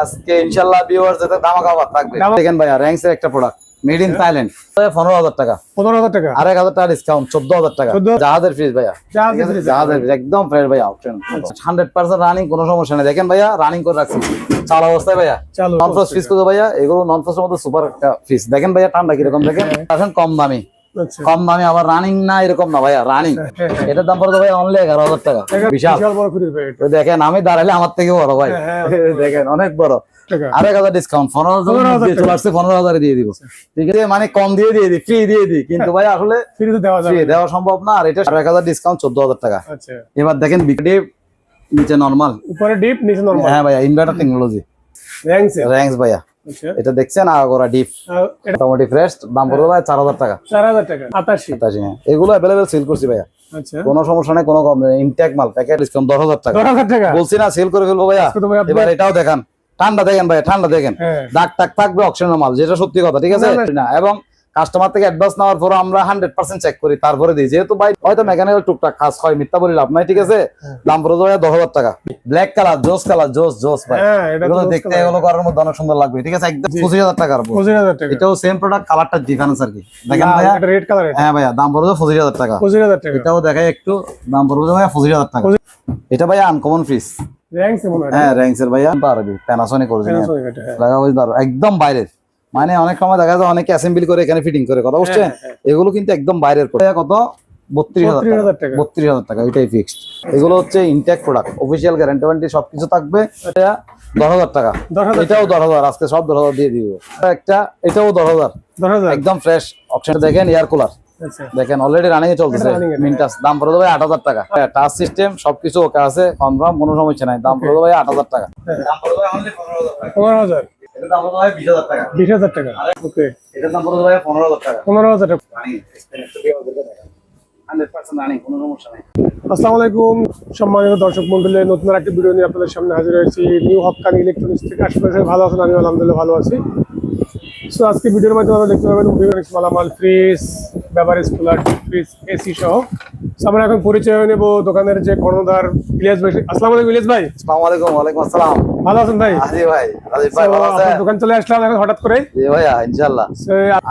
আজকে ইনশাল্লাহ ভিউয়ার যাতে দামাকা অফার থাকবে। দেখেন ভাইয়া র্যাঙ্কস এর একটা প্রোডাক্ট মেড ইন থাইল্যান্ড পনেরো হাজার টাকা। পনেরো হাজার টাকা। আরেক হাজার টাকা ডিসকাউন্ট চোদ্দ হাজার টাকা। জাহাজের ফ্রিজ ভাইয়া। জাহাজের ফ্রিজ একদম ফ্রেশ ভাইয়া অপশন হান্ড্রেড পার্সেন্ট রানিং কোনো সমস্যা নেই। দেখেন ভাইয়া রানিং করে রাখছি। চাল অবস্থায় ভাইয়া। চালু নন ফ্রস্ট ফ্রিজ করতে ভাইয়া? এগুলো নন ফ্রস্টের মধ্যে সুপার একটা ফ্রিজ দেখেন ভাইয়া ঠান্ডা কীরকম দেখেন? এখন কম দামি। কম দামি আবার রানিং না এরকম না ভাইয়া রানিং হ্যাঁ, হ্যাঁ। এটার দাম পড়বে ভাই অনলি এগারো হাজার টাকা। বিশাল। বড় দেখেন আমি দাঁড়ালে আমার থেকে বড় ভাই। হ্যাঁ, দেখেন অনেক বড়। হাজার ডিসকাউন্ট পনেরো হাজার দিয়ে চলে আসছে পনেরো হাজারে দিয়ে দিব। ঠিক আছে মানে কম দিয়ে দিয়ে দিই ফ্রি দিয়ে দিই। কিন্তু ভাই আসলে দেওয়া ফ্রি দেওয়া সম্ভব না আর এটা আরেক হাজার ডিসকাউন্ট চোদ্দ হাজার টাকা। আচ্ছা। এবার দেখেন নিচে নর্মাল উপরে ডিপ নিচে নরমাল হ্যাঁ ভাইয়া ইনভার্টার টেকনোলজি র্যাঙ্কসে র্যাঙ্কস ভাইয়া। আচ্ছা এটা দেখছেন? আগরা ডিপ। মোটামুটি ফ্রেশ দাম পড়বে ভাই চার হাজার টাকা। চার হাজার টাকা আটাশি। সাতাশি হ্যাঁ। এগুলো অ্যাভেলেবেল সেল করছি ভাইয়া। আচ্ছা। কোনো সমস্যা নেই কোনো ইনটেক মাল প্যাকেট ডিসকাউন্ট দশ হাজার টাকা। বলছি না সেল করে ফেলব ভাইয়া। এবার এটাও দেখান। ঠান্ডা দেখেন ভাই ঠান্ডা দেখেন। ডাক দাগ টাক থাকবে অক্সিজেন মাল যেটা সত্যি কথা ঠিক আছে? না এবং কাস্টমার থেকে অ্যাডভান্স নেওয়ার পর আমরা হান্ড্রেড পার্সেন্ট চেক করি তারপরে দিই। যেহেতু ভাই হয়তো মেকানিক্যাল টুকটাক কাজ হয় মিথ্যা বলি লাভ নাই ঠিক আছে? দাম পড়ে যাবে দশ হাজার টাকা। ব্ল্যাক কালার জোস কালার জোস জোস ভাই। হ্যাঁ এগুলো দেখতে এগুলো করার মধ্যে অনেক সুন্দর লাগবে ঠিক আছে? একদম পঁচিশ হাজার টাকার পঁচিশ হাজার টাকা। এটাও সেম প্রোডাক্ট কালারটা ডিফারেন্স আর কি। দেখেন ভাইয়া? রেড কালার হ্যাঁ ভাইয়া দাম পড়বে পঁচিশ হাজার টাকা। পঁচিশ হাজার টাকা। এটাও দেখাই একটু দাম পড়বে ভাইয়া পঁচিশ হাজার টাকা। এটা ভাইয়া আনকমন মনে হয়। হ্যাঁ র্যাঙ্কসের ভাইয়া। পারবি। প্যানাসোনিক অরিজিনাল এটা, হ্যাঁ। লাগা একদম বাইরের। মানে অনেক সময় দেখা যায় অনেকে অ্যাসেম্বলি করে এখানে ফিটিং করে কথা বুঝছেন? হ্যাঁ, এগুলো কিন্তু একদম বাইরের কত? বত্রিশ হাজার বত্রিশ হাজার টাকা। বত্রিশ হাজার টাকা এটাই ফিক্সড এগুলো হচ্ছে intact product official guarantee warranty সবকিছু থাকবে। এটা দশ হাজার টাকা। এটাও দশ হাজার আজকে সব দশ হাজার দিয়ে দিব। একটা এটাও দশ হাজার। একদম ফ্রেশ অপশন দেখেন এয়ার কুলার আচ্ছা। দেখেন অলরেডি রানিং এ চলতেছে। মিনটাস দাম পড়ে দেবে আট হাজার টাকা। টাচ সিস্টেম সবকিছু ওকে আছে কনফার্ম কোনো সমস্যা নাই। দাম পড়ে দেবে আট হাজার টাকা। দাম পড়ে দেবে only 15,000 টাকা। পনেরো হাজার? বিশ হাজার টাকা। ওকে। এটার দাম পনেরো হাজার টাকা। পনেরো হাজার টাকা। আসসালামু আলাইকুম সম্মানিত দর্শক মন্ডলী নতুন একটা ভিডিও নিয়ে আপনাদের সামনে হাজির হয়েছি। নিউ হকান ইলেকট্রনিক্স থেকে। আশপাশে ভালো আছেন আমি আলহামদুলিল্লাহ ভালো আছি। সো আজকে ভিডিওর মাধ্যমে আমরা দেখতে পাবেন ইলেকট্রনিক্স মালামাল fridge beverage cooler fridge AC সহ। আমরা এখন পরিচয় নেব দোকানের যে কর্ণধার ইলিয়াস ভাই। আসসালামু আলাইকুম ইলিয়াস ভাই। আসসালামু আলাইকুম ওয়ালাইকুম আসসালাম। ভালো আছেন ভাই? আজি ভাই রাজীব ভাই ভালো আছেন? দোকান চলে আসলাম এখন হঠাৎ করে জি ভাইয়া ইনশাআল্লাহ।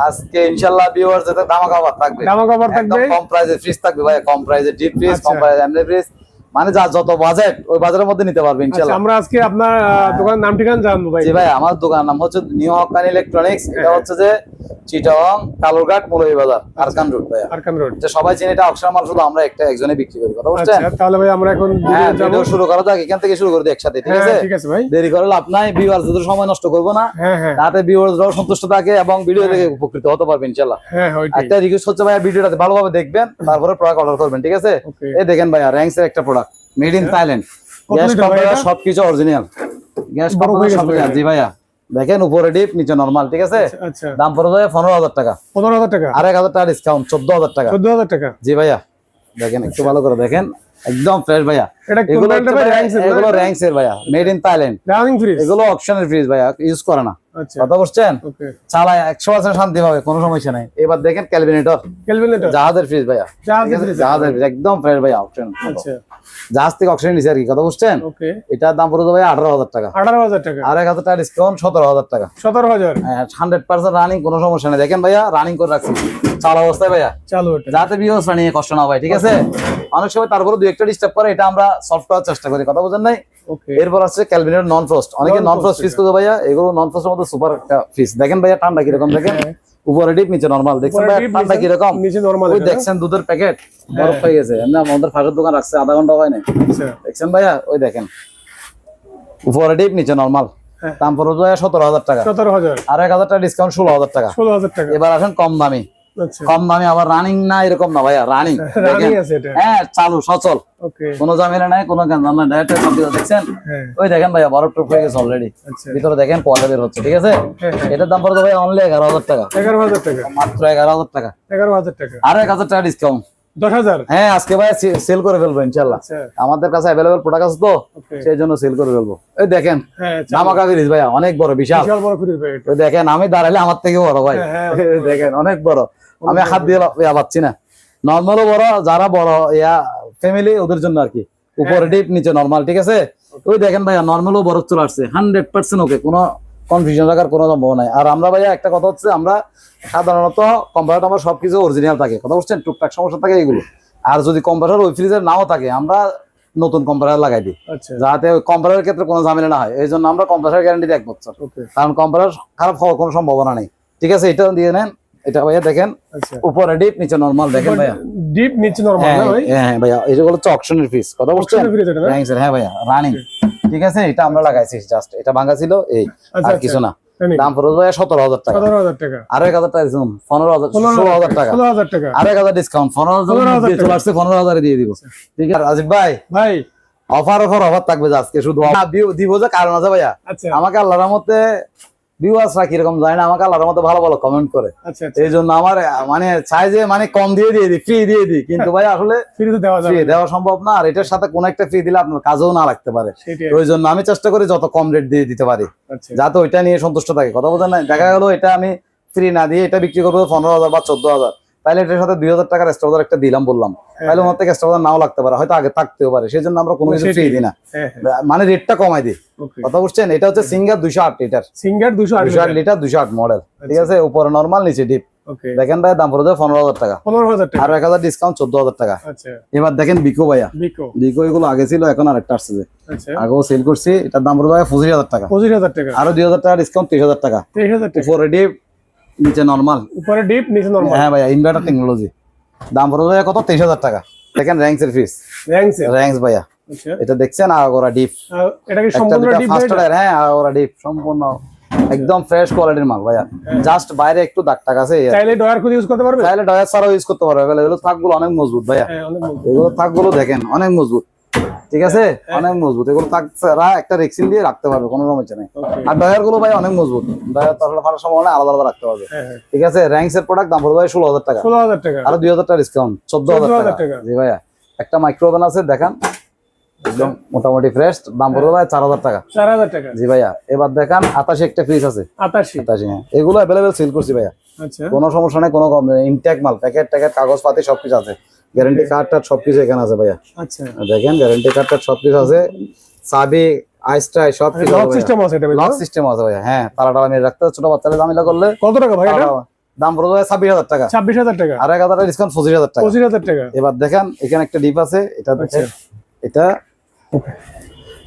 আজকে ইনশাআল্লাহ ভিউয়ার যাতে দামাকা অফার থাকবে। দামাকা থাকবে। কম প্রাইসে ফ্রিজ থাকবে ভাই কম প্রাইসে ডিপ ফ্রিজ। কম প্রাইসে এমনি ফ্রিজ মানে যা যত বাজেট ওই বাজারের মধ্যে নিতে পারবে আচ্ছা ইনশাআল্লাহ আমরা আজকে আপনার দোকানের নাম ঠিকানা জানব ভাই? জি ভাই আমার দোকান নাম হচ্ছে নিউ হকান ইলেকট্রনিক্স এটা হচ্ছে যে চিটাং কালুরঘাট মুলই বাজার আরকান রোড ভাইয়া। আরকান রোড যে সবাই চেনে এটা অক্সর মাল শুধু আমরা একটা একজনে বিক্রি করি কথা বুঝছেন আচ্ছা তাহলে ভাই আমরা এখন হ্যাঁ ভিডিও শুরু করা যাক এখান থেকে শুরু করে দিই একসাথে ঠিক হ্যাঁ আছে? ঠিক আছে ভাই। দেরি করে লাভ নাই ভিউয়ার্স যদি সময় নষ্ট করব না। হ্যাঁ হ্যাঁ। তাতে ভিউয়ার্সরাও সন্তুষ্ট থাকে এবং ভিডিও থেকে উপকৃত হতে পারবে ইনশাআল্লাহ হ্যাঁ একটা রিকোয়েস্ট হচ্ছে ভাইয়া ভিডিওটাতে ভালোভাবে দেখবেন তারপরে প্রোডাক্ট অর্ডার করবেন ঠিক আছে? এই দেখেন ভাই র্যাঙ্কস এর একটা product made in Thailand gas compressor সবকিছু অরিজিনাল গ্যাস বড় সবকিছু। জি ভাইয়া। দেখেন উপরে ডিপ নিচে নরমাল ঠিক আছে? আচ্ছা দাম পড়ে যাবে পনেরো হাজার টাকা। পনেরো হাজার টাকা? আর এক হাজার টাকা ডিসকাউন্ট চোদ্দ হাজার টাকা। চোদ্দ হাজার টাকা? জি ভাইয়া। দেখেন একটু ভালো করে দেখেন। একদম ফ্রেশ ভাইয়া। এগুলো ভাই? এগুলো র্যাঙ্কস এর ভাইয়া। মেড ইন থাইল্যান্ড এগুলো অপশনের ফ্রিজ ভাইয়া ইউজ করে না। আচ্ছা। কথা বুঝছেন? ওকে। চালায় একশো পার্সেন্ট শান্তি পাবে কোনো সমস্যা নাই। এবার দেখেন ক্যালভিনেটর ক্যালকুলেটর জাহাজের ফ্রিজ ভাইয়া। জাহাজের ফ্রিজ একদম ফ্রেশ ভাইয়া অপশন আচ্ছা। জাহাজ থেকে অক্সিজেন নিছে আর কি কথা বুঝছেন? ওকে। এটার দাম পড়ে যাবে আঠারো হাজার টাকা। আঠারো হাজার টাকা। আর এক হাজার টাকা ডিসকাউন্ট সতেরো হাজার টাকা। সতেরো হাজার। হান্ড্রেড পার্সেন্ট রানিং কোনো সমস্যা নেই। দেখেন ভাইয়া রানিং করে রাখছি। চালা অবস্থায় ভাইয়া? চালু যাতে বিহস নিয়ে কষ্ট না হয় ঠিক আছে? অনেক সময় তারপরে দুই একটা ডিস্টার্ব করে এটা আমরা সলভ করার চেষ্টা করি কথা বুঝেন নাই? এরপর আছে ক্যালভিনের নন ফ্রস্ট অনেকে নন ফ্রস্ট ফিস করতে ভাইয়া এগুলো নন ফ্রস্টের মধ্যে সুপার একটা ফিস দেখেন ভাইয়া ঠান্ডা কীরকম দেখেন? হ্যাঁ। উপরে ডিপ নিচে নরমাল দেখছেন ভাইয়া ঠান্ডা কীরকম? নিচে নরমাল ওই দেখছেন দুধের প্যাকেট বরফ হয়ে গেছে। এমনি আমাদের ফাঁসের দোকান রাখছে আধা ঘণ্টা হয় নাই। আচ্ছা। দেখছেন ভাইয়া? ওই দেখেন। উপরে ডিপ নিচে নরমাল হ্যাঁ। দাম পড়ে যায় সতেরো হাজার টাকা। সতেরো হাজার। আর এক হাজার টাকা ডিসকাউন্ট ষোলো হাজার টাকা। ষোলো হাজার টাকা। এবার আসেন কম দামি। কম দামি আবার রানিং না এরকম না ভাইয়া রানিং হ্যাঁ চালু সচল। কোনো জামিনা নাই কোনো দেখছেন? হ্যাঁ। ওই দেখেন ভাইয়া বরফ টুপ হয়ে গেছে অলরেডি আচ্ছা। ভিতরে দেখেন কোয়ালিটি বের হচ্ছে ঠিক আছে? হ্যাঁ, হ্যাঁ। এটার দাম পড়বে ভাই অনলি এগারো হাজার টাকা। এগারো হাজার টাকা। মাত্র এগারো হাজার টাকা। এগারো হাজার টাকা। আর এক হাজার টাকা ডিসকাউন্ট হ্যাঁ আজকে ভাই সেল করে ফেলব ইনশাল্লাহ আচ্ছা। আমাদের কাছে অ্যাভেলেবেল প্রোডাক্ট আছে তো সেই জন্য সেল করে ফেলব। এই দেখেন চালু। ধামাকা ফ্রিজ ভাইয়া অনেক বড় বিশাল। বিশাল বড় ফ্রিজ ভাই এটা। ওই দেখেন আমি দাঁড়ালে আমার থেকে বড় ভাই। দেখেন অনেক বড়। আমি হাত দিয়ে ইয়া পাচ্ছি না। নর্মালও বড় যারা বড় ইয়া ফ্যামিলি ওদের জন্য আর কি। উপরে ডিপ নিচে নর্মাল ঠিক আছে? ওই দেখেন ভাইয়া নর্মালও বরফ চলে আসছে। হান্ড্রেড পার্সেন্ট ওকে কোনো কনফিউশন রাখার কোনো সম্ভাবনা নাই। আর আমরা ভাইয়া একটা কথা হচ্ছে আমরা সাধারণত কম্পিউটার আমার সবকিছু অরিজিনাল থাকে। কথা বলছেন? টুকটাক সমস্যা থাকে এগুলো। আর যদি কম্পিউটার ওই ফ্রিজের নাও থাকে আমরা নতুন কম্পিউটার লাগাই দিই। আচ্ছা। যাতে কম্পিউটারের ক্ষেত্রে কোনো ঝামেলা না হয়। এই জন্য আমরা কম্পিউটার গ্যারান্টি এক বছর। কারণ কম্পিউটার খারাপ হওয়ার কোনো সম্ভাবনা নেই। ঠিক আছে? এটা দিয়ে নেন। এটা ভাইয়া দেখেন আচ্ছা। উপরে ডিপ নিচে নর্মাল দেখেন ভাইয়া। ডিপ নিচে নরমাল হ্যাঁ না ভাই? হ্যাঁ হ্যাঁ, ভাইয়া হচ্ছে অকশনের ফিস কথা বলছেন? হ্যাঁ স্যার, হ্যাঁ ভাইয়া রানিং ঠিক আছে? এটা আমরা লাগাইছি জাস্ট এটা ভাঙা ছিল এই আচ্ছা আর আচ্ছা। কিছু না। দাম পড়বে ভাইয়া সতেরো হাজার টাকা। সতেরো হাজার টাকা। আরও এক হাজার টাকা পনেরো হাজার ষোলো হাজার টাকা। ষোলো হাজার টাকা। আরও এক হাজার ডিসকাউন্ট পনেরো হাজার দিয়ে চলে আসছে পনেরো হাজারে দিয়ে দিব। ঠিক আছে রাজীব ভাই? ভাই। অফার অফার অফার থাকবে আজকে শুধু। দিব- যে কারণ আছে ভাইয়া। আমাকে আল্লাহর মতে ভিউয়ার্সরা কীরকম জানি না আমাকে আল্লাহর মতো ভালো ভালো কমেন্ট করে। আচ্ছা আচ্ছা। এই জন্য আমার মানে চাই যে মানে কম দিয়ে দিয়ে দিই ফ্রি দিয়ে দিই। কিন্তু ভাই আসলে ফ্রি তো দেওয়া যাবে দেওয়া সম্ভব না আর এটার সাথে কোন একটা ফ্রি দিলে আপনার কাজেও না লাগতে পারে। ওই জন্য আমি চেষ্টা করি যত কম রেট দিয়ে দিতে পারি। আচ্ছা। যাতে ওইটা নিয়ে সন্তুষ্ট থাকে। কথা বলতে না দেখা গেলো এটা আমি ফ্রি না দিয়ে এটা বিক্রি করব পনেরো হাজার বা চোদ্দ হাজার। তাহলে এটার সাথে দুই হাজার টাকার এক্সট্রা একটা দিলাম বললাম। তাহলে ওনার থেকে এক্সট্রা নাও লাগতে পারে হয়তো আগে থাকতেও পারে সেই জন্য আমরা কোনো কিছু ফ্রি দিই না। হ্যাঁ হ্যাঁ। মানে রেটটা কমাই দিই। কথা বুঝছেন? এটা হচ্ছে সিঙ্গার দুইশো আট লিটার সিঙ্গার দুশো আট দুইশো আট লিটার দুইশো আট মডেল ঠিক আছে? উপরে নর্মাল নিচে ডিপ দেখেন ভাই দাম পনেরো হাজার টাকা। পনেরো হাজার টাকা। আর এক হাজার ডিসকাউন্ট চোদ্দ হাজার টাকা। আচ্ছা। এবার দেখেন বিকো ভাইয়া। বিকো এগুলো আগে ছিল এখন আরেকটা আসছে আচ্ছা। আগেও সেল করছি এটার দাম পড়বে পঁচিশ হাজার টাকা। পঁচিশ হাজার টাকা। আরও দুই হাজার টাকা ডিসকাউন্ট তিরিশ হাজার টাকা। তেইশ হাজার টাকা। উপরে ডিপ নিচে নর্মাল উপরে ডিপ নিচে নরমাল হ্যাঁ ভাইয়া ইনভার্টার টেকনোলজি দাম পড়বে ভাইয়া কত? তেইশ হাজার টাকা। দেখেন র্যাঙ্কস এর ফিস র্যাঙ্কসে র্যাঙ্কস ভাইয়া। আচ্ছা। এটা দেখছেন আগোরা ডিপ এটা কি সম্পূর্ণ ডিপ ফার্স্ট হ্যাঁ আগোরা ডিপ সম্পূর্ণ একদম ফ্রেশ কোয়ালিটির মাল ভাইয়া। জাস্ট বাইরে একটু দাগ টাক আছে। চাইলে ডয়ার খুলে ইউজ করতে পারবে? চাইলে ডয়ার ছাড়াও ইউজ করতে পারবে। এগুলো থাকগুলো অনেক মজবুত ভাইয়া। হ্যাঁ অনেক মজবুত। এগুলো থাকগুলো দেখেন অনেক মজবুত। ঠিক আছে? অনেক মজবুত। এগুলো একটা রেক্সিন দিয়ে রাখতে পারবে কোনো সমস্যা নেই। আর ডয়ারগুলো ভাই অনেক মজবুত। ডয়ার তাহলে ফাটার সম্ভাবনা আলাদা আলাদা রাখতে হবে। হ্যাঁ হ্যাঁ। ঠিক আছে? র্যাঙ্কস এর প্রোডাক্ট দাম পড়বে ভাই ষোলো হাজার টাকা। ষোলো হাজার টাকা। আরও দুই হাজার টাকা ডিসকাউন্ট চোদ্দ হাজার টাকা। জি ভাইয়া একটা মাইক্রোওভেন আছে দেখান। একদম মোটামুটি ফ্রেশ দাম পড়বে ভাই চার হাজার টাকা। চার হাজার টাকা। জি ভাইয়া এবার দেখান আতাশি একটা ফ্রিজ আছে। আটাশি আতাশি হ্যাঁ। এগুলো অ্যাভেলেবেল সেল করছি ভাইয়া। আচ্ছা। কোনো সমস্যা নেই কোনো ইনটেক মাল প্যাকেট ট্যাকেট কাগজ পাতি সবকিছু আছে। গ্যারান্টি কার্ড টার্ড সবকিছু এখানে আছে ভাইয়া। আচ্ছা। দেখেন গ্যারান্টি কার্ড টার্ড সবকিছু আছে। চাবি আইস্টাই সব কিছু লক সিস্টেম আছে এটা লক সিস্টেম আছে ভাইয়া হ্যাঁ তারা টালা নিয়ে রাখতে ছোট বাচ্চারা জামিলা করলে। কত টাকা ভাই এটা? দাম পড়বে যায় ছাব্বিশ হাজার টাকা। ছাব্বিশ হাজার টাকা। আর এক হাজার ডিসকাউন্ট পঁচিশ হাজার টাকা। পঁচিশ হাজার টাকা। এবার দেখেন এখানে একটা ডিপ আছে এটা দেখেন আচ্ছা। এটা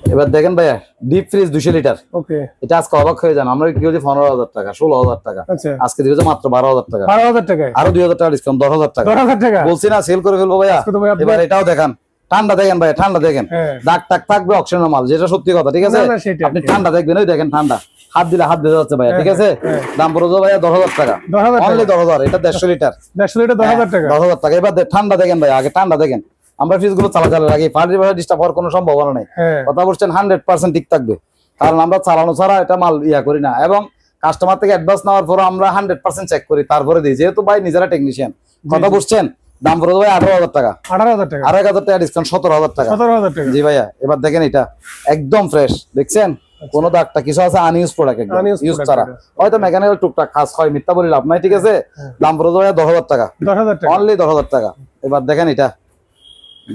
এবার দেখেন ভাইয়া ডিপ ফ্রিজ দুশো লিটার। ওকে। এটা আজকে অবাক হয়ে যান। আমরা কি হচ্ছে পনেরো হাজার টাকা ষোলো হাজার টাকা আচ্ছা। আজকে দিয়েছে মাত্র বারো হাজার টাকা। বারো হাজার টাকায়? আরও দুই হাজার টাকা ডিসকাউন্ট দশ হাজার টাকা। টাকা? বলছি না সেল করে ফেলব ভাইয়া। এবার এটাও দেখান। ঠান্ডা দেখেন ভাই ঠান্ডা দেখেন। হ্যাঁ। দাগ টাক থাকবে অক্সিজেন মাল যেটা সত্যি কথা ঠিক আছে। আপনি ঠান্ডা দেখবেন ওই দেখেন ঠান্ডা। হাত দিলে হাত দিতে যাচ্ছে ভাইয়া ঠিক আছে? হ্যাঁ। দাম পড়ে যাবে ভাইয়া দশ হাজার টাকা। দশ হাজার অনলি টাকা দশ হাজার এটা দেড়শো লিটার। দেড়শো লিটার দশ হাজার টাকা। দশ হাজার টাকা। এবার ঠান্ডা দেখেন ভাই আগে ঠান্ডা দেখেন। আমরা ফ্রিজগুলো চালা চালা রাখি পার্টি ভাড়া ডিস্টার্ব হওয়ার কোনো সম্ভাবনা নেই। হ্যাঁ। কথা বলছেন হান্ড্রেড পার্সেন্ট ঠিক থাকবে। কারণ আমরা চালানো ছাড়া এটা মাল ইয়া করি না। এবং কাস্টমার থেকে অ্যাডভান্স নেওয়ার পর আমরা হান্ড্রেড পার্সেন্ট চেক করি তারপরে দিই। যেহেতু ভাই নিজেরা টেকনিশিয়ান কথা বুঝছেন দাম পড়ে ভাই আঠারো হাজার টাকা। আঠারো হাজার টাকা। এক হাজার টাকা ডিসকাউন্ট সতেরো হাজার টাকা। সতেরো হাজার টাকা। জি ভাইয়া এবার দেখেন এটা একদম ফ্রেশ দেখছেন? কোন দাগটা কিছু আছে আনইউজ প্রোডাক্ট একদম ইউজ ছাড়া। হয়তো মেকানিক্যাল টুকটাক কাজ হয় মিথ্যা বলি লাভ নাই ঠিক আছে? দাম পড়ে যাবে দশ হাজার টাকা। দশ হাজার টাকা। অনলি দশ হাজার টাকা। এবার দেখেন এটা।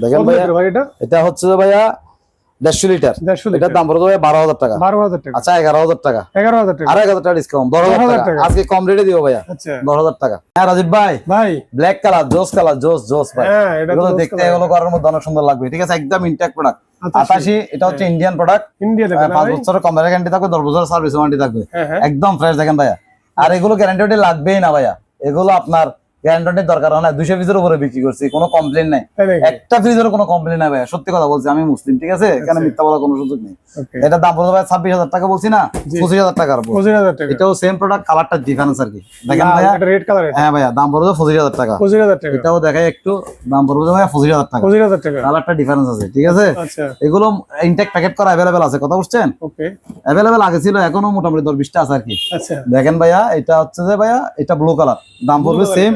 দেখেন ভাই এটা? এটা হচ্ছে ভাইয়া দেড়শো লিটার। এটার দাম পড়ে যাবে বারো হাজার টাকা। বারো হাজার টাকা। আচ্ছা এগারো হাজার টাকা। এগারো হাজার টাকা। হাজার টাকা ডিসকাউন্ট হাজার টাকা। আজকে কম রেটে দিব ভাইয়া। আচ্ছা। হাজার টাকা। হ্যাঁ রাজীব ভাই। ভাই। ব্ল্যাক কালার জোস কালার জোস জোস ভাই। হ্যাঁ এগুলো দেখতে এগুলো করার মধ্যে অনেক সুন্দর লাগবে। ঠিক আছে একদম ইনটেক প্রোডাক্ট আটাশি এটা হচ্ছে ইন্ডিয়ান প্রোডাক্ট পাঁচ বছরের গ্যারান্টি থাকবে দশ বছরের সার্ভিস ওয়ারেন্টি থাকবে। হ্যাঁ হ্যাঁ। একদম ফ্রেশ দেখেন ভাইয়া। আর এগুলো গ্যারান্টি লাগবেই না ভাইয়া। এগুলো আপনার দরকার হয় না পিসের উপরে বিক্রি করছি কোনো কমপ্লেন নাই। একটা ফ্রিজের কোনো কমপ্লেন নাই সত্যি কথা বলছি আমি মুসলিম ঠিক আছে? এখানে মিথ্যা বলার কোনো সুযোগ নেই। এটার দাম পড়বে ভাই ছাব্বিশ হাজার টাকা বলছি না পঁচিশ হাজার টাকার পঁচিশ হাজার টাকা। এটাও সেম প্রোডাক্ট কালারটা ডিফারেন্স আর কি। দেখেন ভাইয়া? রেড কালার হ্যাঁ ভাইয়া দাম পড়বে পঁচিশ হাজার টাকা। পঁচিশ হাজার টাকা। এটাও দেখাই একটু দাম পড়বে ভাইয়া পঁচিশ হাজার টাকা। পঁচিশ হাজার টাকা। কালারটা ডিফারেন্স আছে ঠিক আছে? আচ্ছা। এগুলো ইনটেক প্যাকেট করা অ্যাভেলেবেল আছে কথা বুঝছেন? ওকে। অ্যাভেলেবেল আগে ছিল এখনও মোটামুটি দশ বিশটা আছে আর কি। আচ্ছা। দেখেন ভাইয়া এটা হচ্ছে যে ভাইয়া এটা ব্লু কালার দাম পড়বে সেম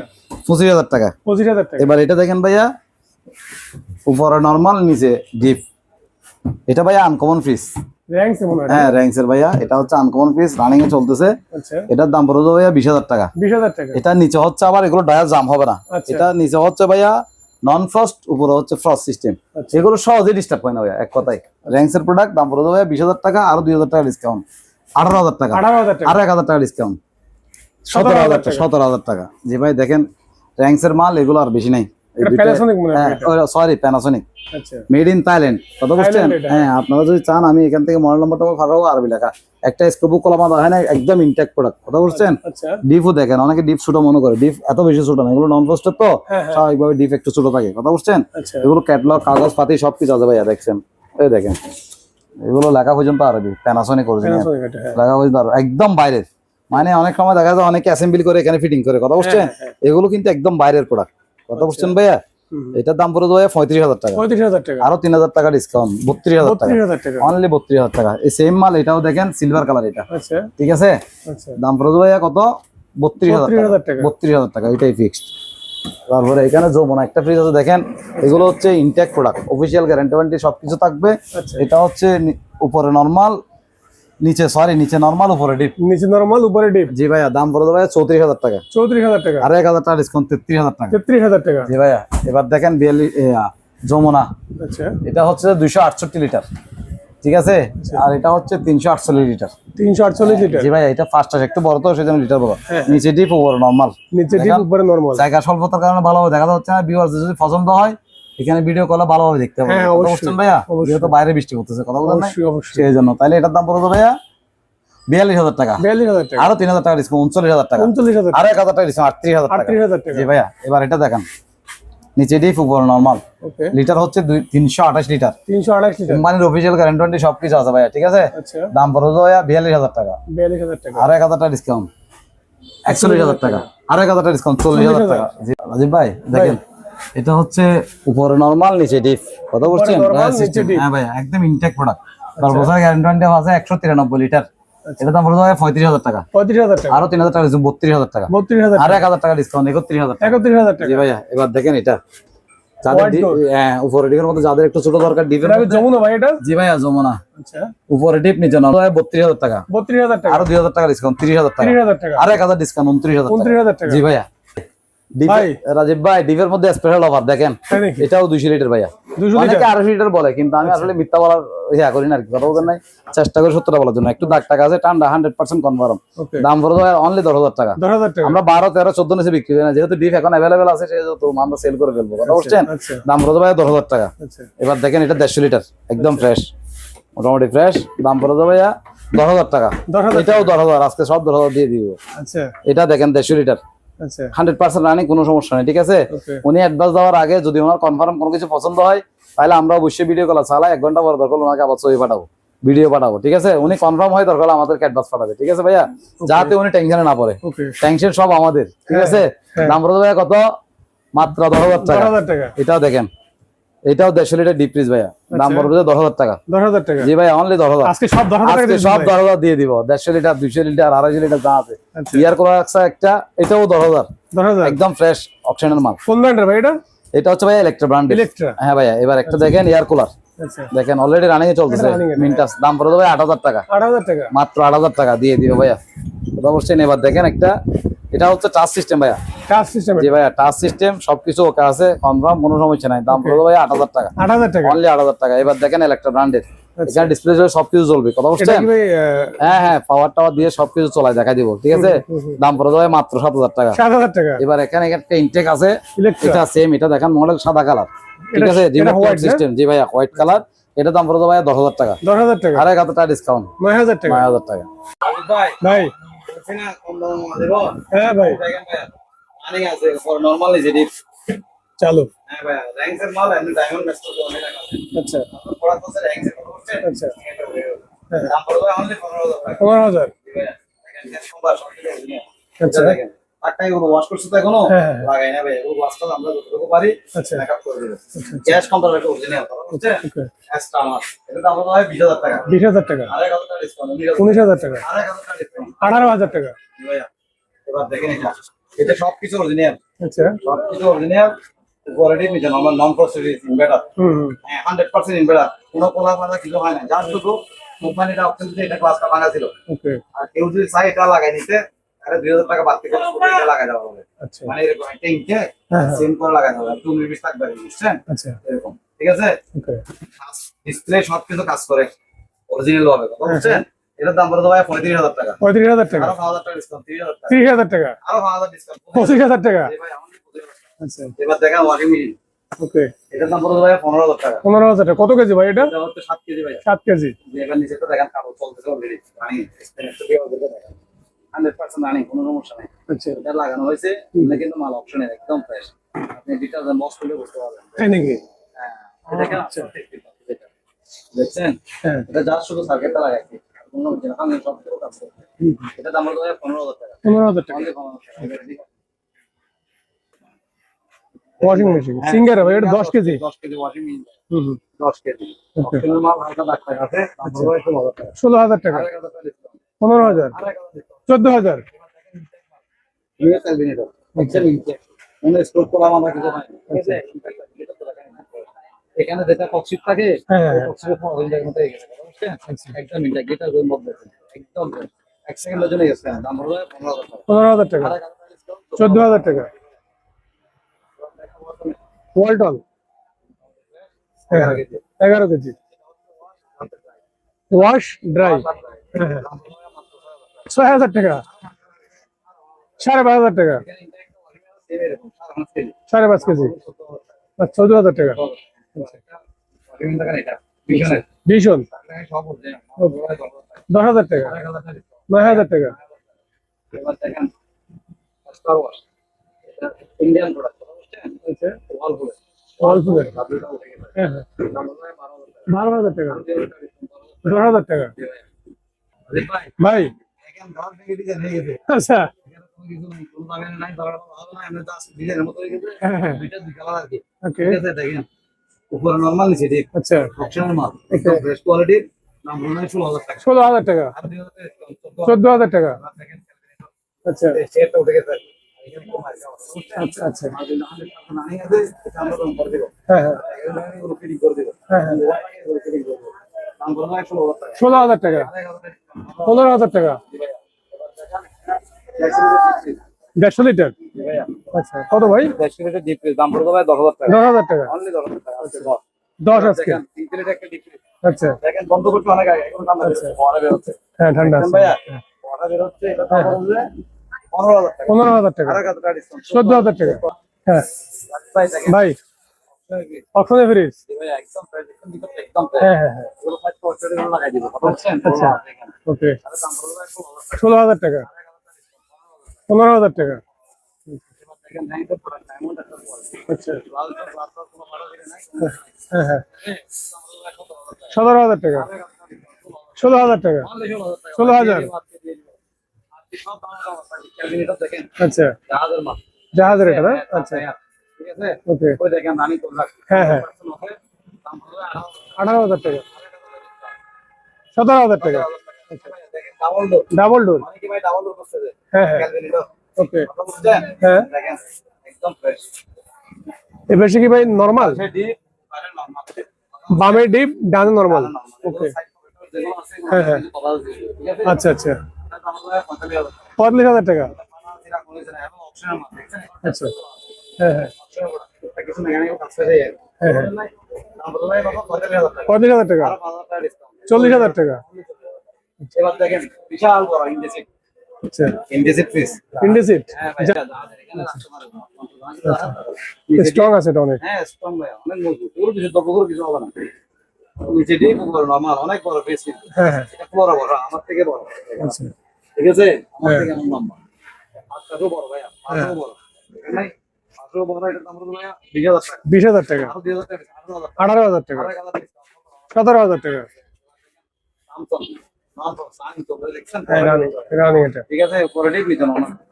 পঁচিশ হাজার টাকা। পঁচিশ হাজার টাকা। এবার এটা দেখেন ভাইয়া উপরে নর্মাল নিচে ডিপ এটা ভাইয়া আনকমন র্যাঙ্ক হ্যাঁ ভাইয়া এটা হচ্ছে আনকমন ফ্রিজ রানিং এ চলতেছে। এটার দাম পড়বে ভাইয়া বিশ হাজার টাকা। বিশ হাজার টাকা। এটা নিচে হচ্ছে আবার এগুলো ডায়াল জাম হবে না। আচ্ছা। এটা নিচে হচ্ছে ভাইয়া নন ফ্রস্ট উপরে হচ্ছে ফ্রস্ট সিস্টেম আচ্ছা। এগুলো সহজে ডিস্টার্ব হয় না ভাইয়া এক কথায়। র্যাঙ্কসের প্রোডাক্ট দাম ভাইয়া বিশ হাজার টাকা আরও দুই হাজার টাকা ডিসকাউন্ট আঠারো হাজার টাকা। আরও এক হাজার টাকা ডিসকাউন্ট সতেরো হাজার টাকা। সতেরো হাজার টাকা। জি ভাই দেখেন র্যাঙ্কসের মাল এগুলো আর বেশি নাই। সরি প্যানাসোনিক আচ্ছা। মেড ইন থাইল্যান্ড কথা বুঝছেন? এটা। হ্যাঁ আপনারা যদি চান আমি এখান থেকে মডেল নাম্বারটা ফাটাবো আরবি লেখা একটা স্কোপ কলামা হয় না একদম ইনটেক্ট প্রোডাক্ট কথা বুঝছেন? আচ্ছা। ডিপও দেখেন অনেকে ডিপ ছোট মনে করে। ডিপ এত বেশি ছোট না এগুলো নন ফ্রস্টের তো হ্যাঁ, হ্যাঁ। স্বাভাবিকভাবে ডিপ একটু ছোট থাকে। কথা বুঝছেন? আচ্ছা। এগুলো ক্যাটলগ কাগজ পাতি সবকিছু আছে ভাইয়া দেখছেন? এই দেখেন। এগুলো লেখা পর্যন্ত আরবি প্যানাসোনিক অরিজিনাল। লেখা পর্যন্ত। একদম বাইরের। মানে অনেক সময় দেখা যায় অনেকে অ্যাসেম্বলি করে এখানে ফিটিং করে কথা বুঝছেন? হ্যাঁ, এগুলো কিন্তু একদম বাইরের প্রোডাক্ট কথা বুঝছেন ভাইয়া? হুম। এটার দাম পড়ে দেওয়া পঁয়ত্রিশ হাজার টাকা। পঁয়ত্রিশ হাজার টাকা। আরও তিন হাজার টাকা ডিসকাউন্ট বত্রিশ হাজার টাকা। অনলি বত্রিশ হাজার টাকা। এই সেম মাল এটাও দেখেন সিলভার কালার এটা। আচ্ছা। ঠিক আছে? আচ্ছা। দাম পড়ে দেওয়া কত? বত্রিশ হাজার টাকা। বত্রিশ হাজার টাকা। এটাই ফিক্সড তারপরে এখানে যমুনা একটা ফ্রিজ আছে দেখেন। এগুলো হচ্ছে intact product official guarantee warranty সবকিছু থাকবে। আচ্ছা। এটা হচ্ছে উপরে নর্মাল নিচে সরি নিচে নর্মাল উপরে ডিপ নিচে নরমাল উপরে ডিপ জি ভাইয়া দাম পড়ে দেবে চৌত্রিশ হাজার টাকা। চৌত্রিশ হাজার টাকা। আর এক হাজার টাকা ডিসকাউন্ট তেত্রিশ হাজার টাকা। তেত্রিশ হাজার টাকা। জি ভাইয়া এবার দেখেন বিয়াল্লিশ যমুনা। আচ্ছা। এটা হচ্ছে দুইশো আটষট্টি লিটার। ঠিক আছে? আর এটা হচ্ছে তিনশো আটচল্লিশ লিটার। তিনশো আটচল্লিশ লিটার। জি ভাই এটা ফার্স্ট আছে একটু বড় তো সেজন্য লিটার বড় হ্যাঁ। নিচে ডিপ উপর নর্মাল নিচে ডিপ উপরে নরমাল জায়গা স্বল্পতার কারণে ভালোভাবে দেখা যাচ্ছে না ভিউয়ার্স যদি পছন্দ হয় এখানে ভিডিও কলে ভালোভাবে দেখতে হ্যাঁ, বুঝছেন ভাইয়া। যেহেতু বাইরে বৃষ্টি করতেছে কথা বলেন সেই জন্য তাহলে এটার দাম পড়বে ভাইয়া বিয়াল্লিশ হাজার টাকা বিয়াল্লিশ হাজার টাকা আরও তিন হাজার টাকা ডিসকাউন্ট উনচল্লিশ হাজার টাকা উনচল্লিশ হাজার আরও এক হাজার টাকা ডিসকাউন্ট আটত্রিশ হাজার আটত্রিশ হাজার টাকা ভাইয়া এবার এটা দেখেন নিচে ডিপ উপর নর্মাল লিটার হচ্ছে তিনশো আঠাশ লিটার তিনশো আঠাশ লিটার কোম্পানির অফিসিয়াল গ্যারান্টি সবকিছু আছে ভাইয়া ঠিক আছে আচ্ছা দাম পড়বে ভাইয়া বিয়াল্লিশ হাজার টাকা বিয়াল্লিশ হাজার টাকা আর এক হাজার টাকা ডিসকাউন্ট একচল্লিশ হাজার টাকা আর এক হাজার টাকা ডিসকাউন্ট চল্লিশ হাজার টাকা রাজীব ভাই দেখেন এটা হচ্ছে উপরে নর্মাল নিচে ডিপ কথা বলছেন হ্যাঁ। হ্যাঁ ভাই একদম ইনটেক প্রোডাক্ট তার বছর গ্যারান্টি আছে একশো তিরানব্বই লিটার এটা দাম পড়বে পঁয়ত্রিশ হাজার টাকা পঁয়ত্রিশ হাজার টাকা আরও তিন হাজার টাকা বত্রিশ হাজার টাকা বত্রিশ হাজার আর এক হাজার টাকা ডিসকাউন্ট একত্রিশ হাজার টাকা একত্রিশ হাজার টাকা জি ভাইয়া এবার দেখেন এটা হ্যাঁ উপরে ডিপের মধ্যে যাদের একটু ছোট দরকার ডিপের এটা যমুনা ভাই এটা জি ভাইয়া যমুনা আচ্ছা উপরে ডিপ নিচে বত্রিশ হাজার টাকা বত্রিশ হাজার টাকা আরও দুই হাজার টাকা ডিসকাউন্ট তিরিশ হাজার টাকা আর এক হাজার ডিসকাউন্ট উনত্রিশ হাজার জি ভাইয়া। রাজীব ভাই ডিপের মধ্যে স্পেশাল অফার দেখেন। এটাও দুইশো লিটার ভাইয়া। অনেকে লিটার? আড়াইশো লিটার বলে কিন্তু আমি আসলে মিথ্যা বলার ইয়া করি না আর কি কথা বলতেন নাই। চেষ্টা করি সত্যটা বলার জন্য। একটু দাগ টাকা আছে ঠান্ডা হান্ড্রেড পার্সেন্ট কনফার্ম দাম পড়ে অনলি দশ হাজার টাকা। আমরা বারো তেরো চোদ্দ নিচে বিক্রি করি না যেহেতু ডিপ এখন অ্যাভেলেবেল আছে সেহেতু আমরা সেল করে ফেলব কথা বুঝছেন আচ্ছা। দাম পড়ে ভাই দশ হাজার টাকা। আচ্ছা। এবার দেখেন এটা দেড়শো লিটার একদম ফ্রেশ মোটামুটি ফ্রেশ দাম পড়ে ভাইয়া দশ হাজার টাকা। এটাও দশ হাজার আজকে সব দশ হাজার দিয়ে দিব। আচ্ছা। এটা দেখেন দেড়শো লিটার। আচ্ছা হান্ড্রেড পার্সেন্ট রানিং কোনো সমস্যা নেই ঠিক আছে? উনি অ্যাডভান্স দেওয়ার আগে যদি ওনার কনফার্ম কোনো কিছু পছন্দ হয় তাহলে আমরা অবশ্যই ভিডিও কল এক ঘণ্টা পর দরকার ওনাকে আবার ছবি পাঠাবো ভিডিও পাঠাবো ঠিক আছে? উনি কনফার্ম হয় দরকার আমাদেরকে অ্যাডভান্স পাঠাবে ঠিক আছে ভাইয়া? যাতে উনি টেনশনে না পড়ে। ওকে। টেনশন সব আমাদের ঠিক হ্যাঁ, আছে? হ্যাঁ। দাম কত? মাত্র দশ হাজার টাকা। এটাও দেখেন। এটাও দেড়শো লিটার ডিপ ফ্রিজ ভাইয়া। দাম আচ্ছা। পড়বে দশ হাজার টাকা। দশ হাজার টাকা। জি ভাই অনলি দশ হাজার। আজকে সব দশ হাজার সব দশ হাজার দিয়ে দিব। দেড়শো লিটার দুইশো লিটার আড়াইশো লিটার যা আছে। আচ্ছা। ইয়ার করা আছে একটা এটাও দশ হাজার। একদম ফ্রেশ অপশনের মাল। কোন ব্র্যান্ডের ভাই এটা? এটা হচ্ছে ভাই ইলেকট্রা ব্র্যান্ডের ইলেকট্রা হ্যাঁ ভাইয়া এবার একটা দেখেন এয়ার কুলার আচ্ছা। দেখেন অলরেডি রানিং এ চলতেছে। মিনটাস দাম পড়ে দেবে আট হাজার টাকা। আট হাজার টাকা। মাত্র আট হাজার টাকা দিয়ে দিবে ভাইয়া। বলছেন এবার দেখেন একটা এটা হচ্ছে টাচ সিস্টেম ভাইয়া। টাচ সিস্টেম জি ভাইয়া টাচ সিস্টেম সবকিছু ওকে আছে কনফার্ম কোনো সমস্যা নাই। দাম টাকা। অনলি এবার দেখেন ইলেকট্রা ব্র্যান্ডের আচ্ছা। এখানে ডিসপ্লে সবকিছু চলবে কথা ভাই হ্যাঁ হ্যাঁ পাওয়ার টাওয়ার দিয়ে সবকিছু চলাই দেখা দিব ঠিক আছে। দাম পড়ে মাত্র টাকা। এবার এখানে একটা ইনটেক আছে। এটা সেম এটা দেখেন মডেল সাদা কালার ঠিক আছে? রিমোট সিস্টেম জি ভাইয়া হোয়াইট কালার এটা দাম পড়ে দশ হাজার টাকা। দশ হাজার টাকা। আর এক হাজার টাকা ডিসকাউন্ট নয় হাজার টাকা। নয় হাজার টাকা। ভাই। হ্যাঁ ভাই। নর্মাল ডিপ চালু। হ্যাঁ র্যাঙ্কসের মাল এমনি ডায়মন্ড মেস্ট তো অনেক আছে। আচ্ছা। প্রোডাক্ট হচ্ছে র্যাঙ্কসের কথা বলছেন আচ্ছা। দাম পড়বে অনলি হাজার টাকা। হাজার? দেখেন আচ্ছা। দেখেন আটটা এগুলো ওয়াশ করছে তো এখনও? হ্যাঁ, হ্যাঁ। লাগাই না ভাই এগুলো ওয়াশটা আমরা যতটুকু পারি মেকআপ করে দেবো। গ্যাস কম্বার একটা অরিজিনাল বুঝছেন ওকে গ্যাসটা আমার। এটা দাম বিশ হাজার টাকা। বিশ হাজার টাকা। আর এক হাজার টাকা ডিসকাউন্ট হাজার টাকা। হাজার টাকা হাজার টাকা। ভাইয়া এবার দেখেন এটা। এটা সবকিছু অরিজিনাল আচ্ছা। সবকিছু অরিজিনাল কোয়ালিটি নিচে আমার নন প্রসেসিং ইনভার্টার হুম হ্যাঁ হান্ড্রেড পার্সেন্ট ইনভার্টার কোনো কোলা ফালা কিছু হয় না। যার শুধু কোম্পানিটা অপশন দিতে এটা ক্লাসটা ভাঙা ছিল। আর কেউ যদি চাই এটা লাগাই নিতে আরে দুই হাজার টাকা বাড়তি করে এটা লাগাই দেওয়া হবে। আচ্ছা। মানে এরকম একটা ইনকে হ্যাঁ হ্যাঁ। সেম করে লাগাই দেওয়া হবে। তুমি বিশ থাকবে বুঝছেন আচ্ছা। এরকম। ঠিক আছে? ডিসপ্লে সব কিছু কাজ করে। অরিজিনাল হবে। কথা হ্যাঁ, বুঝছেন এটার দাম পড়ে ভাই পঁয়ত্রিশ হাজার টাকা। পঁয়ত্রিশ হাজার টাকা। আরও হাজার টাকা ডিসকাউন্ট তিরিশ হাজার টাকা। আরও হাজার ডিসকাউন্ট পঁচিশ হাজার টাকা। আচ্ছা। এবার দেখেন ওয়াশিং মেশিন। ওকে। এটার দাম পড়ে ভাই পনেরো হাজার টাকা। পনেরো হাজার টাকা। কত কেজি ভাই এটা? হচ্ছে সাত কেজি ভাই। সাত কেজি। এবার নিচে তো দেখেন কাগজ চলতেছে already running hundred percent running কোনো সমস্যা নেই। আচ্ছা। এটা লাগানো হয়েছে কিন্তু মাল অপশনে একদম ফ্রেশ আপনি ডিটারজেন্ট বক্স খুলে বুঝতে পারবেন। তাই নাকি? হ্যাঁ এটা আচ্ছা। দেখছেন? হ্যাঁ। এটা যা শুধু সার্কিটটা লাগাইছি। এটা দাম হলো পনেরো হাজার টাকা পনেরো হাজার টাকা Only পনেরো হাজার টাকা। ওয়াশিং মেশিন সিঙ্গার ভাই এটা দশ কেজি দশ কেজি ওয়াশিং মেশিন হুম হুম দশ কেজি অপশনাল মাল হালকা দাগ থাকে আছে দাম হলো ষোলো হাজার টাকা ষোলো হাজার টাকা আরেক হাজার টাকা পনেরো হাজার আরেক হাজার discount। চোদ্দ হাজার US Albinator। নিচে। মানে স্টোর করা আমরা কিছু নাই। এখানে যেটা কক্সিট থাকে হ্যাঁ, হ্যাঁ। কক্সিটের ওইটার মধ্যে একদম ইনটা গেটার মধ্যে একদম। এক সেকেন্ডের জন্য গেছে দাম হলো পনেরো হাজার টাকা। চোদ্দ হাজার টাকা। হ্যাঁ হ্যাঁ, এগারো কেজি। ওয়াশ ড্রাই হ্যাঁ হ্যাঁ। হলো মাত্র ছয় হাজার টাকা। সাড়ে পাঁচ হাজার টাকা। সাড়ে পাঁচ কেজি। চোদ্দ হাজার টাকা। ভীষণ। সব দশ হাজার টাকা। নয় হাজার টাকা। ইন্ডিয়ান আচ্ছা হ্যাঁ হ্যাঁ। বারো হাজার টাকা। দশ হাজার টাকা। ভাই। গেছে আচ্ছা উপরে নর্মাল নিচে ঠিক আচ্ছা। অপশনাল মাল। একদম ফ্রেশ কোয়ালিটির দাম হলো ষোলো হাজার টাকা। ষোলো হাজার টাকা। আর দুই হাজার টাকা। আচ্ছা। সেটটা উঠে গেছে। আর এখানে কম আছে বুঝছেন আচ্ছা আচ্ছা। আর যদি 100% রানিং আছে এটা আমরা দাম করে দেবো। হ্যাঁ হ্যাঁ। এগুলো ফিটিং করে দেবো। হ্যাঁ হ্যাঁ। এগুলো fitting করে দেবো। দাম বললাম একশো হাজার টাকা। ষোলো হাজার টাকা। পনেরো হাজার টাকা। দেড়শো লিটার আচ্ছা কত ভাই দেড়শো লিটার দাম পড়বে ভাই দশ হাজার টাকা দশ হাজার টাকা অনলি দশ হাজার টাকা আজকে দশ। আজকে। আচ্ছা দেখেন বন্ধ করতে অনেক আগে এখন ঠান্ডা আচ্ছা। বেরোচ্ছে, হ্যাঁ ঠান্ডা ভাইয়া বেরোচ্ছে, এটা পনেরো হাজার টাকা। পনেরো হাজার টাকা। চোদ্দ হাজার হ্যাঁ ভাই ফ্রিজ। হ্যাঁ হ্যাঁ হ্যাঁ? আচ্ছা। ষোলো হাজার টাকা। ষোলো হাজার টাকা আরেক হাজার টাকা discount, পনেরো হাজার টাকা। আচ্ছা। হ্যাঁ হ্যাঁ সতেরো হাজার টাকা। ষোলো হাজার টাকা ষোলো হাজার আচ্ছা জাহাজের। এটা না আচ্ছা ওকে। হ্যাঁ, হ্যাঁ। আঠারো হাজার টাকা। সতেরো হাজার টাকা door। Double door. করছে হ্যাঁ হ্যাঁ। ওকে হ্যাঁ। এ বেশি কি ভাই নর্মাল। বামে ডিপ ডানে নর্মাল ওকে হ্যাঁ, হ্যাঁ। আচ্ছা আচ্ছা। পঁয়তাল্লিশ হাজার টাকা। আচ্ছা। হ্যাঁ হ্যাঁ। হ্যাঁ, হ্যাঁ। পঁয়ত্রিশ হাজার টাকা। চল্লিশ হাজার টাকা? এবার দেখেন বিশাল বড় ইন্ডেসিট আচ্ছা। ইন্ডেসিট ইন্ডিসিট হ্যাঁ স্ট্রং আছে এটা অনেক। হ্যাঁ স্ট্রং ভাই অনেক মজবুত। পুরো কিছু দপ্প করে কিছু হবে না। নিচে দিয়ে বড় নরমাল অনেক বড় হ্যাঁ হ্যাঁ। এটা বড় বড় আমার থেকে বড়। আচ্ছা। ঠিক আছে? আমার হ্যাঁ। থেকে লম্বা। হাতটাও বড় হাতটাও বড়। নাই বড় ভাইয়া বিশ হাজার টাকা। আঠারো হাজার টাকা। সতেরো হাজার টাকা। তো হ্যাঁ ঠিক আছে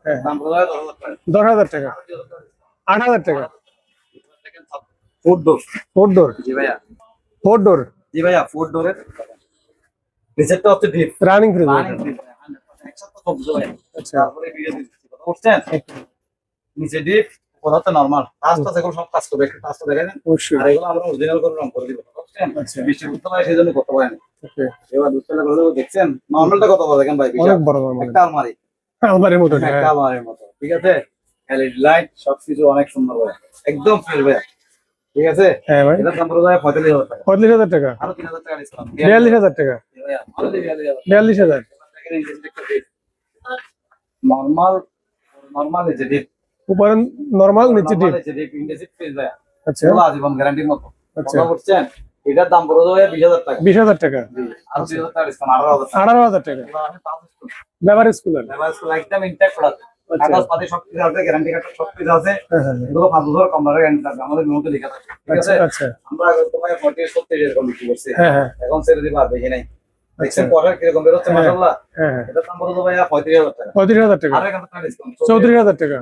হ্যাঁ। দশ হাজার টাকা। আট হাজার টাকা। Four door. Four door. জি ভাইয়া। Four door. জি ভাইয়া ফুড ডোরের। রিসেটটা হচ্ছে ডিপ রানিং ফ্রিজ। রানিং আচ্ছা। তারপরে ভিডিও দিচ্ছি কথা বুঝছেন? নিচে ডিপ নরমাল কাজটা যেগুলো সব কাজ করবে। একটু কাজটা দেখে আর এগুলো আমরা অরিজিনাল করে রং করে দিব বুঝছেন? আচ্ছা। বৃষ্টি করতে পারে সেই জন্য করতে পারেন এবার দুশো করে দেবো দেখছেন? নর্মালটা কত বড় দেখেন ভাই। অনেক বড় একটা আলমারি। আলমারির মতো হ্যাঁ মতো। ঠিক আছে? এলইডি লাইট সবকিছু অনেক সুন্দর ভাই। একদম ফ্রেশ ভাই। ঠিক আছে? হ্যাঁ ভাই। পঁয়তাল্লিশ হাজার টাকা। পঁয়ত্রিশ হাজার টাকা? আরও তিন হাজার টাকা ডিসকাউন্ট বিয়াল্লিশ হাজার টাকা? বিয়াল্লিশ হাজার। নর্মাল নর্মাল আছে ডিপ উপরে নর্মাল নিচে ডিপ আচ্ছা। আজীবন গ্যারান্টির মতো। আচ্ছা। কথা বলছেন? এটার দাম পড়ে যায় বিশ হাজার টাকা। বিশ হাজার টাকা? আঠারো হাজার টাকা। পাঁচ স্কুল। স্কুলের একদম ইনট্যাক্ট করা আচ্ছা। সব কিছু আছে গ্যারান্টি কার্ড সব কিছু আছে। হ্যাঁ হ্যাঁ। এগুলো পাঁচ বছর কোম্পানির গ্যারান্টি থাকবে। আমাদের মেমোতে লেখা থাকে ঠিক আচ্ছা আছে? আচ্ছা। আমরা তোমায় পঁয়ত্রিশ সত্তর এরকম বিক্রি করছি। হ্যাঁ এখন ছেড়ে দিবা বেশি নাই। দেখছেন। কীরকম বেরোচ্ছে। মাসাল্লাহ এটার দাম বলতো ভাইয়া পঁয়ত্রিশ হাজার টাকা। পঁয়ত্রিশ হাজার টাকা। চৌত্রিশ হাজার টাকা।